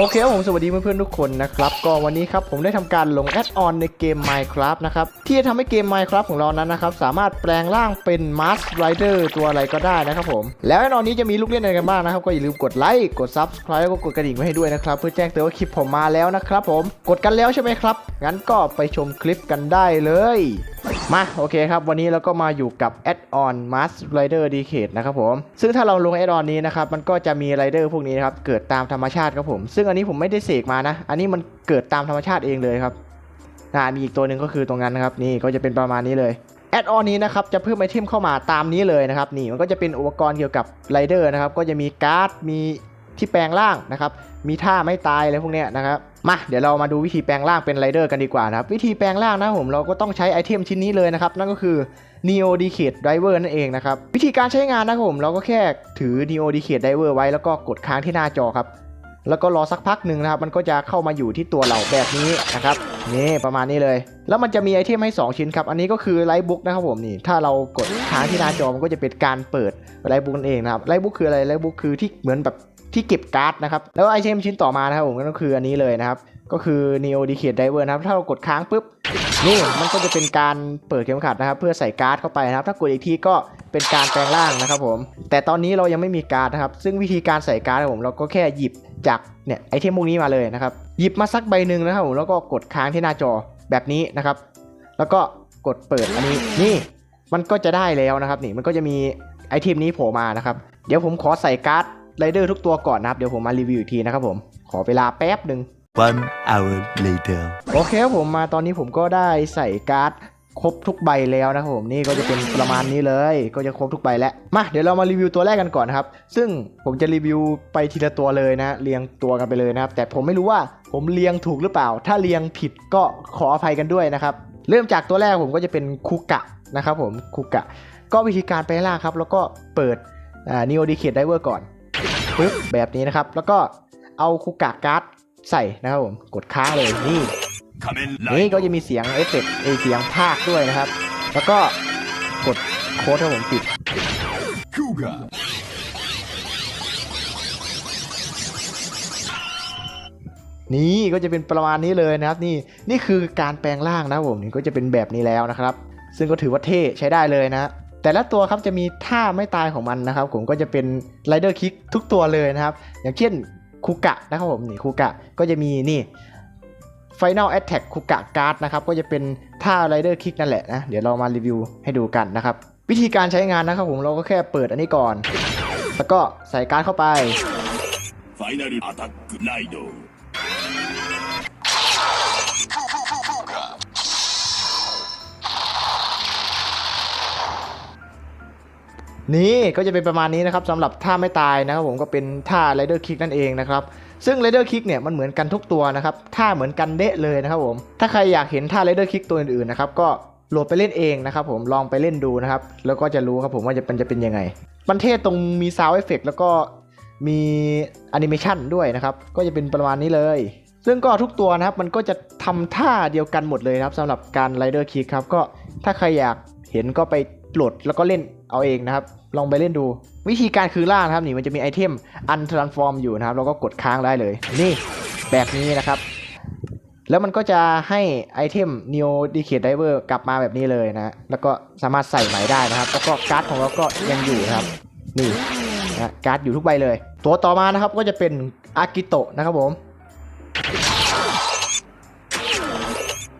โอเคครับผมสวัสดีเพื่อนๆทุกคนนะครับก็วันนี้ครับผมได้ทำการลงแอดออนในเกม Minecraft นะครับที่จะทำให้เกม Minecraft ของเรานั้นนะครับสามารถแปลงร่างเป็น Mars Rider ตัวอะไรก็ได้นะครับผม แล้วแอดออนนี้จะมีลูกเล่นอะไรกันบ้างนะครับ ก็อย่าลืมกดไลค์กด Subscribe แล้วก็กดกระดิ่งไว้ให้ด้วยนะครับ เพื่อแจ้งเตือนว่าคลิปผมมาแล้วนะครับผมกดกันแล้วใช่ไหมครับ งั้นก็ไปชมคลิปกันได้เลยมาโอเคครับ วันนี้เราก็มาอยู่กับแอดออน Mars Rider Decade นะครับผมซึ่งถ้าเราลงแอดออนนี้นะครับมันก็จะมีไรเดอร์พวกนี้นะครับเกิดตามธรรมชาติครับผมซึ่งอันนี้ผมไม่ได้เสกมานะ อันนี้มันเกิดตามธรรมชาติเองเลยครับนะมีอีกตัวหนึ่งก็คือตรงนั้นนะครับ นี่ก็จะเป็นประมาณนี้เลยแอดออนนี้นะครับจะเพิ่มไอเทมเข้ามาตามนี้เลยนะครับนี่มันก็จะเป็นอุปกรณ์เกี่ยวกับไรเดอร์นะครับก็จะมีการ์ดมีที่แปลงร่างนะครับมีท่าไม่ตายอะไรพวกเนี้ยนะครับมาเดี๋ยวเรามาดูวิธีแปลงร่างเป็นไรเดอร์กันดีกว่านะครับวิธีแปลงร่างนะผมเราก็ต้องใช้ไอเทมชิ้นนี้เลยนะครับนั่นก็คือ Neo Decade Driver นั่นเองนะครับวิธีการใช้งานนะผมเราก็แค่ถือ Neo Decade Driver ไว้แล้วก็กดค้างที่หน้าจอครับ แล้วก็รอสักพักหนึ่งนะครับ มันก็จะเข้ามาอยู่ที่ตัวเราแบบนี้นะครับนี่ประมาณนี้เลย แล้วมันจะมีไอเทมให้ 2 ชิ้นครับ อันนี้ก็คือไลท์บุ๊กนะครับผมนี่ ถ้าเรากดค้างที่หน้าจอมันก็จะเป็นการเปิดไลท์บุ๊กนั่นเองนะครับไลท์บุ๊กคืออะไรไลท์บุ๊กคือที่เหมือนแบบที่เก็บการ์ดนะครับ แล้วไอเทมชิ้นต่อมานะครับผมก็คืออันนี้เลยนะครับ ก็คือ Neo Decade Driver นะครับ ถ้าเรากดค้างปุ๊บ นี่มันก็จะเป็นการเปิดเข็มขัดนะครับ เพื่อใส่การ์ดเข้าไปนะครับ ถ้ากดอีกทีก็เป็นการแปลงร่างนะครับผม แต่ตอนนี้เรายังไม่มีการ์ดนะครับ ซึ่งวิธีการใส่การ์ดผมเราก็แค่หยิบจากเนี่ยไอเทมพวกนี้มาเลยนะครับ หยิบมาสักใบหนึ่งนะครับผม แล้วก็กดค้างที่หน้าจอแบบนี้นะครับ แล้วก็กดเปิดอันนี้ นี่ มันก็จะได้แล้วนะครับนี่ มันก็จะมีไอเทมนี้โผล่มานะครับ เดี๋ยวผมขอใส่การ์ดไรเดอร์ทุกตัวก่อนนะครับ เดี๋ยวผมมารีวิวอีกทีนะครับผม ขอเวลาแป๊บหนึ่ง One hour later. โอเคครับผมมาตอนนี้ผมก็ได้ใส่การ์ดครบทุกใบแล้วนะครับผมนี่ก็จะเป็นประมาณนี้เลย ก็จะครบทุกใบแล้วมาเดี๋ยวเรามารีวิวตัวแรกกันก่อนนะครับ ซึ่งผมจะรีวิวไปทีละตัวเลยนะเรียงตัวกันไปเลยนะครับ แต่ผมไม่รู้ว่าผมเรียงถูกหรือเปล่า ถ้าเรียงผิดก็ขออภัยกันด้วยนะครับ เริ่มจากตัวแรกผมก็จะเป็นคุกะนะครับผมคุกะ ก็วิธีการไปล่าครับ แล้วก็เปิดอ่า Neo Decade Diver ก่อนปึ๊บแบบนี้นะครับ แล้วก็เอาคุกะการ์ด ใส่นะครับผมกดค้างเลยนี่นี่ก็จะมีเสียงเอฟเฟกต์เอยเสียงภาคด้วยนะครับ แล้วก็กดโค้ดให้ผมปิดนี่ก็จะเป็นประมาณนี้เลยนะครับ นี่นี่คือการแปลงร่างนะครับผมนี่ก็จะเป็นแบบนี้แล้วนะครับ ซึ่งก็ถือว่าเท่ใช้ได้เลยนะ แต่ละตัวครับจะมีท่าไม่ตายของมันนะครับ ผมก็จะเป็นไรเดอร์คิกทุกตัวเลยนะครับ อย่างเช่น คุกะนะครับผมนี่คุกะก็จะมีนี่ Final Attack คุกะการ์ดนะครับก็จะเป็นท่าไรเดอร์คลิกนั่นแหละนะเดี๋ยวเรามารีวิวให้ดูกันนะครับ วิธีการใช้งานนะครับผมเราก็แค่เปิดอันนี้ก่อน แล้วก็ใส่การ์ดเข้าไป Final Attack Raido นี่ก็จะเป็นประมาณนี้นะครับสำหรับท่าไม่ตายนะครับผมก็เป็นท่า Rider Kick นั่นเองนะครับซึ่ง Rider Kick เนี่ยมันเหมือนกันทุกตัวนะครับท่าเหมือนกันเดะเลยนะครับผมถ้าใครอยากเห็นท่า Rider Kick ตัวอื่นๆนะครับก็โหลดไปเล่นเองนะครับผมลองไปเล่นดูนะครับแล้วก็จะรู้ครับผมว่าจะเป็นจะเป็นยังไง มันเท่ตรงมีซาว d ์เอฟเฟกแล้วก็มีแอนิเมชันด้วยนะครับก็จะเป็นประมาณนี้เลย ซึ่งก็ทุกตัวนะครับมันก็จะทำท่าเดียวกันหมดเลยครับสำหรับการ Rider Kick ครับก็ถ้าใครอยากเห็นก็ไปโหลดแล้วก็เล่น เอาเองนะครับ ลองไปเล่นดู วิธีการคือล่างนะครับนี่มันจะมีไอเทมอันทรานส์ฟอร์มอยู่นะครับเราก็กดค้างได้เลย นี่แบบนี้นะครับ แล้วมันก็จะให้ไอเทม Neo Decade Diver กลับมาแบบนี้เลยนะ แล้วก็สามารถใส่ใหม่ได้นะครับ แล้วก็การ์ดของเราก็ยังอยู่นะครับ นี่นะการ์ดอยู่ทุกใบเลย ตัวต่อมานะครับก็จะเป็นอากิโตะนะครับผม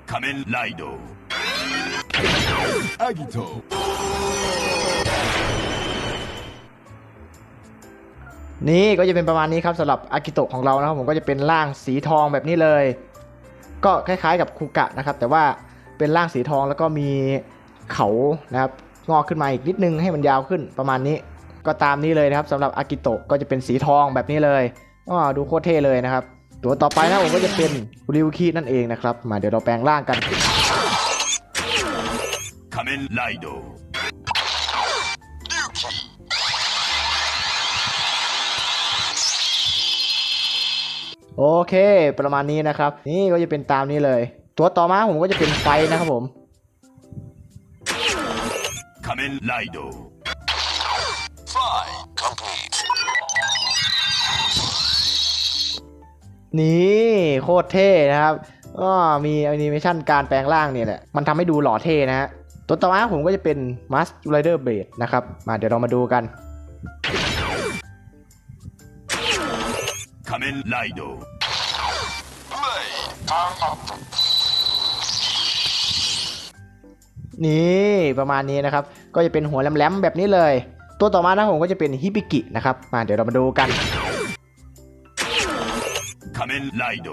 仮面ライドアギト นี่ก็จะเป็นประมาณนี้ครับสำหรับอากิโตะของเรานะครับผมก็จะเป็นร่างสีทองแบบนี้เลย ก็คล้ายๆกับคูกะนะครับ แต่ว่าเป็นร่างสีทองแล้วก็มีเขานะครับงอกขึ้นมาอีกนิดนึงให้มันยาวขึ้นประมาณนี้ ก็ตามนี้เลยนะครับสำหรับอากิโตะก็จะเป็นสีทองแบบนี้เลยอ๋อดูโคตรเท่เลยนะครับ ตัวต่อไปนะผมก็จะเป็นริวคินั่นเองนะครับ มาเดี๋ยวเราแปลงร่างกัน โอเค ประมาณนี้นะครับ นี่ก็จะเป็นตามนี้เลย ตัวต่อมาผมก็จะเป็นไฟนะครับผมนี่โคตรเท่นะครับก็มีแอนิเมชันการแปลงร่างเนี่ยแหละ มันทำให้ดูหล่อเท่นะฮะ ตัวต่อมาผมก็จะเป็น Mask Rider Blade นะครับ มาเดี๋ยวเรามาดูกัน 仮面ライド นี่ประมาณนี้นะครับ ก็จะเป็นหัวแหลมๆแบบนี้เลย ตัวต่อมานะผมก็จะเป็นฮิบิกินะครับ มาเดี๋ยวเรามาดูกัน 仮面ライド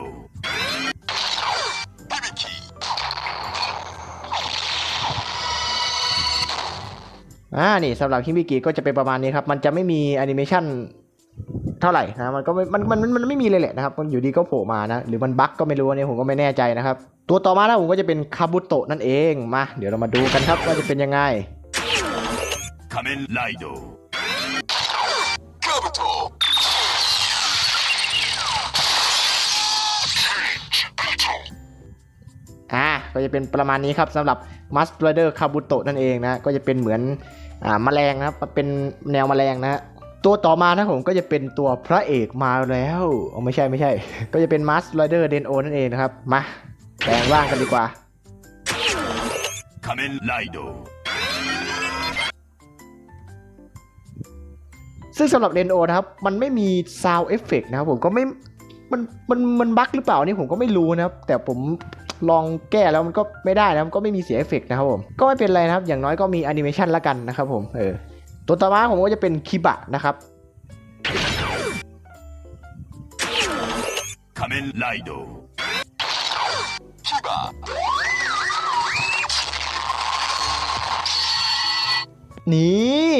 อ่า นี่สำหรับฮิบิกิก็จะเป็นประมาณนี้ครับ มันจะไม่มีแอนิเมชัน เท่าไหร่นะมันก็มันมันมันไม่มีเลยแหละนะครับมันอยู่ดีก็โผล่มานะหรือมันบั๊กก็ไม่รู้เนี่ยผมก็ไม่แน่ใจนะครับ ตัวต่อมานะผมก็จะเป็นคาบุโตะนั่นเองมา เดี๋ยวเรามาดูกันครับว่าจะเป็นยังไงคาเมนไลโดคาบุโตะอ่าก็จะเป็นประมาณนี้ครับสำหรับมัสเบรเดอร์คาบุโตะนั่นเองนะก็จะเป็นเหมือนอ่าแมลงนะครับเป็นแนวแมลงนะ ตัวต่อมานะผมก็จะเป็นตัวพระเอกมาแล้วไม่ใช่ไม่ใช่ ก็จะเป็นมาสไรเดอร์เดนโอนั่นเองนะครับ มาแปลงร่างกันดีกว่าซึ่งสำหรับเดนโอนะครับ มันไม่มีซาวเอฟเฟกนะครับผมก็ไม่มันมันมันบั๊กหรือเปล่านี่ผมก็ไม่รู้นะครับ แต่ผมลองแก้แล้วมันก็ไม่ได้นะมันก็ไม่มีเสียเอฟเฟกนะครับผม ก็ไม่เป็นไรนะครับ อย่างน้อยก็มีแอนิเมชันละกันนะครับผมเออ ตัวต่อมาผมก็จะเป็นคิบะนะครับคาเมนไรโดคิบะนี่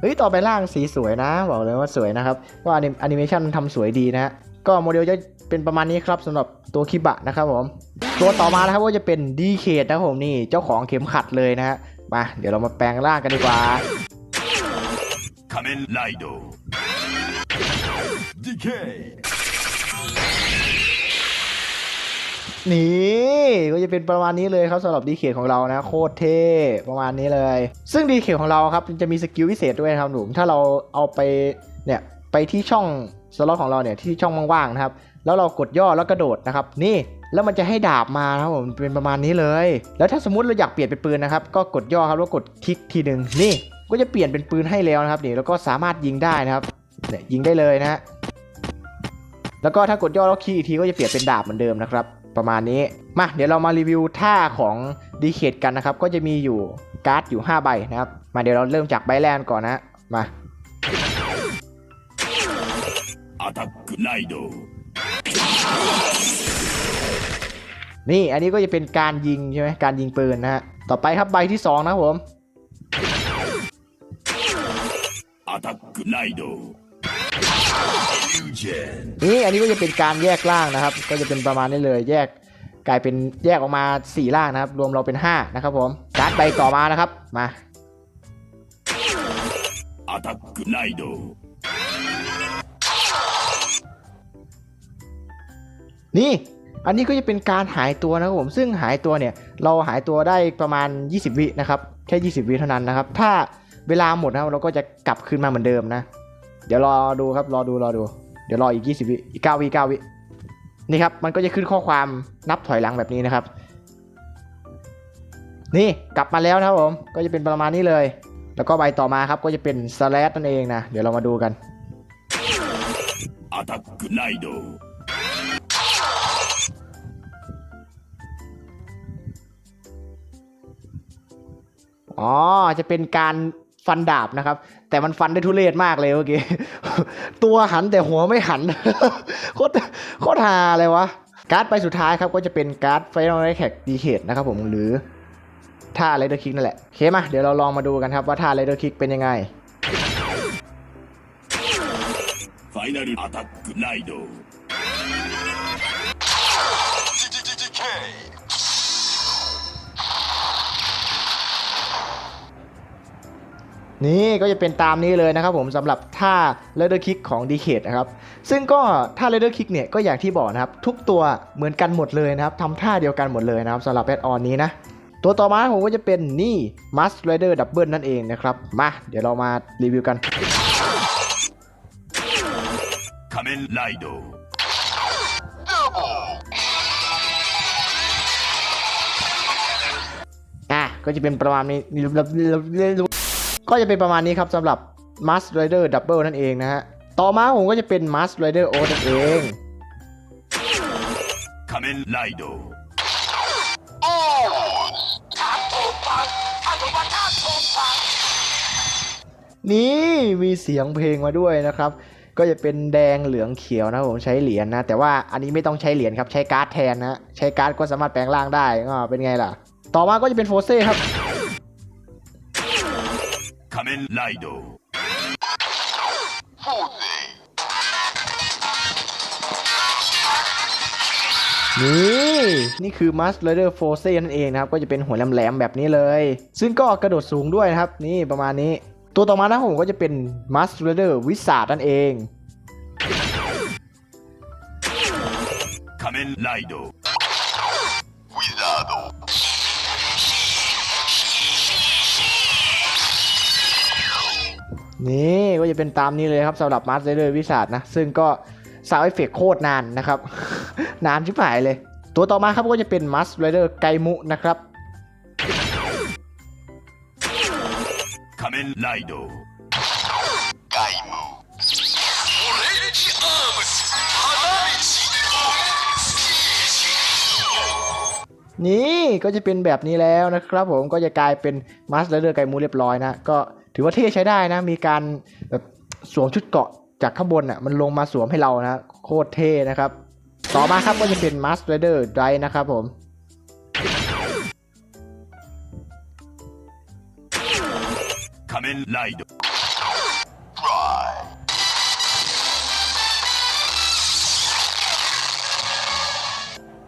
เฮ้ยต่อไปล่างสีสวยนะ บอกเลยว่าสวยนะครับ ว่าแอนิเมชันทำสวยดีนะฮะ ก็โมเดลจะเป็นประมาณนี้ครับสำหรับตัวคิบะนะครับผม ตัวต่อมานะครับว่าจะเป็นดีเคทนะผมนี่ เจ้าของเข็มขัดเลยนะฮะ มา เดี๋ยวเรามาแปลงร่างกันดีกว่า 仮面ライドディケイ นี่ก็จะเป็นประมาณนี้เลยครับสำหรับดีเคของเรานะโคตรเท่ประมาณนี้เลย ซึ่งดีเคของเราครับจะมีสกิลพิเศษด้วยนะครับหนุ่มถ้าเราเอาไปเนี่ยไปที่ช่องสล็อตของเราเนี่ยที่ช่องว่างๆนะครับ แล้วเรากดย่อแล้วกระโดดนะครับ นี่ แล้วมันจะให้ดาบมาครับผมเป็นประมาณนี้เลย แล้วถ้าสมมติเราอยากเปลี่ยนเป็นปืนนะครับก็กดย่อครับแล้วกดคลิกทีหนึ่งนี่ก็จะเปลี่ยนเป็นปืนให้แล้วนะครับเดี๋ยวเราก็สามารถยิงได้นะครับเนี่ยยิงได้เลยนะแล้วก็ถ้ากดย่อแล้วคลิกอีกทีก็จะเปลี่ยนเป็นดาบเหมือนเดิมนะครับ ประมาณนี้มาเดี๋ยวเรามารีวิวท่าของดีเคทกันนะครับ ก็จะมีอยู่การ์ดอยู่ 5 ใบนะครับ มาเดี๋ยวเราเริ่มจากใบแรกก่อนนะมา นี่อันนี้ก็จะเป็นการยิงใช่ไหมการยิงปืนนะฮะ ต่อไปครับใบที่ 2 นะผมนี่อันนี้ก็จะเป็นการแยกล่างนะครับ ก็จะเป็นประมาณนี้เลยแยกกลายเป็นแยกออกมา 4 ล่างนะครับ รวมเราเป็น 5 นะครับผมการใบต่อมานะครับมานี่ อันนี้ก็จะเป็นการหายตัวนะครับผมซึ่งหายตัวเนี่ยเราหายตัวได้ประมาณ 20 วินะครับแค่ 20 วิเท่านั้นนะครับ ถ้าเวลาหมดนะเราก็จะกลับคืนมาเหมือนเดิมนะ เดี๋ยวรอดูครับรอดูรอดู เดี๋ยวรออีก 20 วิอีก9วิ9วินี่ครับมันก็จะขึ้นข้อความนับถอยหลังแบบนี้นะครับ นี่กลับมาแล้วนะครับผมก็จะเป็นประมาณนี้เลย แล้วก็ใบต่อมาครับก็จะเป็นสแลดนั่นเองนะเดี๋ยวเรามาดูกัน อ๋อ จะเป็นการฟันดาบนะครับ แต่มันฟันได้ทุเรศมากเลยเมื่อกี้ ตัวหันแต่หัวไม่หัน โคตรโคตรฮาเลยวะ การ์ดไปสุดท้ายครับก็จะเป็นการ์ดไฟนอลแท็กดีเคดนะครับผมหรือท่าไรเดอร์คิกนั่นแหละโอเคมาเดี๋ยวเราลองมาดูกันครับว่าท่าไรเดอร์คิกเป็นยังไง นี่ก็จะเป็นตามนี้เลยนะครับผมสำหรับท่าเลเดอร์คิกของดีเคทนะครับซึ่งก็ท่าเลเดอร์คิกเนี่ยก็อย่างที่บอกนะครับ ทุกตัวเหมือนกันหมดเลยนะครับทำท่าเดียวกันหมดเลยนะครับสำหรับแอดออนนี้นะตัวต่อมาผมก็จะเป็นนี่มัสเลเดอร์ดับเบิลนั่นเองนะครับ มาเดี๋ยวเรามารีวิวกันอะก็จะเป็นประมาณนี้ ก็จะเป็นประมาณนี้ครับสำหรับ Mask Rider Double นั่นเองนะฮะ ต่อมาผมก็จะเป็น Mask Rider O นั่นเอง 仮面ライド นี่มีเสียงเพลงมาด้วยนะครับ ก็จะเป็นแดงเหลืองเขียวนะผมใช้เหรียญนะ แต่ว่าอันนี้ไม่ต้องใช้เหรียญครับใช้การ์ดแทนนะ ใช้การ์ดก็สามารถแปลงร่างได้ก็เป็นไงล่ะ ต่อมาก็จะเป็นโฟเซ่ครับ 仮面ライド นี่นี่คือ Mask Rider f o r c e นั่นเองนะครับ ก็จะเป็นหัวแหลมๆแบบนี้เลย ซึ่งก็กระโดดสูงด้วยนะครับ นี่ประมาณนี้ ตัวต่อมานะผมก็จะเป็น Mask Rider Wizard นั่นเอง 仮面ライド นี่ก็จะเป็นตามนี้เลยครับสำหรับมาร์สเดอร์วิสัทนะ ซึ่งก็สาวเอฟเฟกโคตรนานนะครับ นานชิบหายเลย ตัวต่อมาครับก็จะเป็นมาร์สเดอร์ไกมุนะครับนี่ก็จะเป็นแบบนี้แล้วนะครับผมก็จะกลายเป็นมาร์สเดอร์ไกมูเรียบร้อยนะก็ ถือว่าเท่ใช้ได้นะ มีการแบบสวมชุดเกราะจากข้างบนอ่ะมันลงมาสวมให้เรานะ โคตรเท่นะครับ ต่อมาครับก็จะเป็นมาสเตอร์ไดนะครับผม 仮面ライド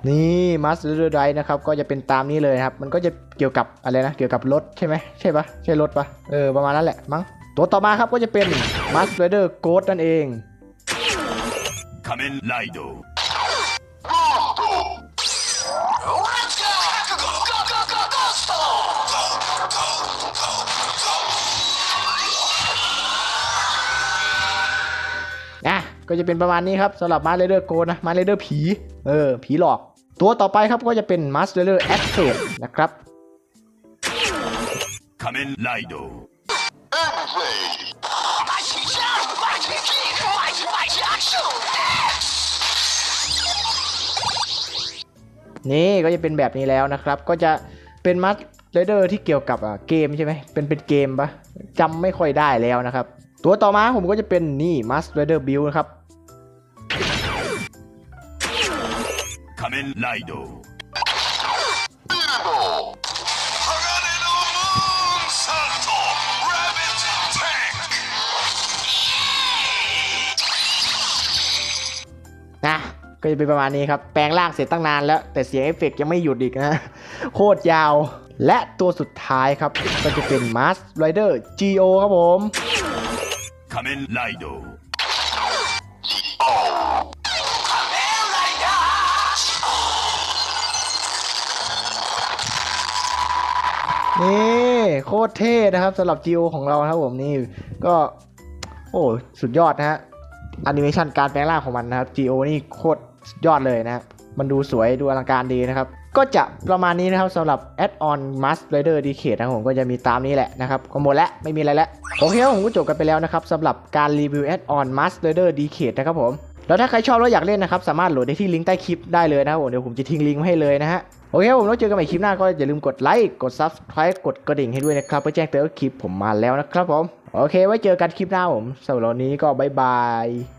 นี่มัสเตอร์ไดนะครับ ก็จะเป็นตามนี้เลยครับ มันก็จะเกี่ยวกับอะไรนะ เกี่ยวกับรถใช่ไหมใช่ปะใช่รถปะเออ ประมาณนั้นแหละมั้ง ตัวต่อมาครับก็จะเป็นมัสเตอร์โกดนั่นเองคาเมนไลโด ก็จะเป็นประมาณนี้ครับสำหรับมาร์เรเดอร์โกนะมาร์เรเดอร์ผีเออผีหลอก ตัวต่อไปครับก็จะเป็นมาร์เรเดอร์แอคเซนะครับคาเมนไรโดนี่ก็จะเป็นแบบนี้แล้วนะครับ ก็จะเป็นมัดเรเดอร์ที่เกี่ยวกับเกมใช่ไหมเป็นเป็นเกมปะจำไม่ค่อยได้แล้วนะครับ ตัวต่อมาผมก็จะเป็นนี่มัสเรเดอร์บิลนะครับ 仮面ライド นะก็จะเป็นประมาณนี้ครับ แปลงร่างเสร็จตั้งนานแล้ว แต่เสียงเอฟเฟกต์ยังไม่หยุดอีกนะ โคตรยาว และตัวสุดท้ายครับ ก็จะเป็น Mask Rider GO ครับผม 仮面ライド นี่โคตรเท่นะครับสำหรับ GO ของเราครับผมนี่ก็ โอ้สุดยอดนะฮะแอนิเมชันการแปลงร่างของมันนะครับ GO นี่โคตรยอดเลยนะครับมันดูสวยดูอลังการดีนะครับ ก็จะประมาณนี้นะครับสำหรับ Add-on Mask Rider Decade นะผมก็จะมีตามนี้แหละนะครับก็หมดแล้วไม่มีอะไรแล้วโอเคผมก็จบกันไปแล้วนะครับสำหรับการรีวิว Add-on Mask Rider Decade นะครับผมแล้วถ้าใครชอบแล้วอยากเล่นนะครับ สามารถโหลดได้ที่ลิงก์ใต้คลิปได้เลยนะครับผมเดี๋ยวผมจะทิ้งลิงก์ไว้ให้เลยนะฮะ โอเคครับผมแล้วเจอกันใหม่คลิปหน้าก็อย่าลืมกดไลค์กด Subscribe กดกระดิ่งให้ด้วยนะครับเพื่อแจ้งเตือนว่าคลิปผมมาแล้วนะครับผม โอเค ไว้เจอกันคลิปหน้าผมสำหรับวันนี้ก็บ๊ายบาย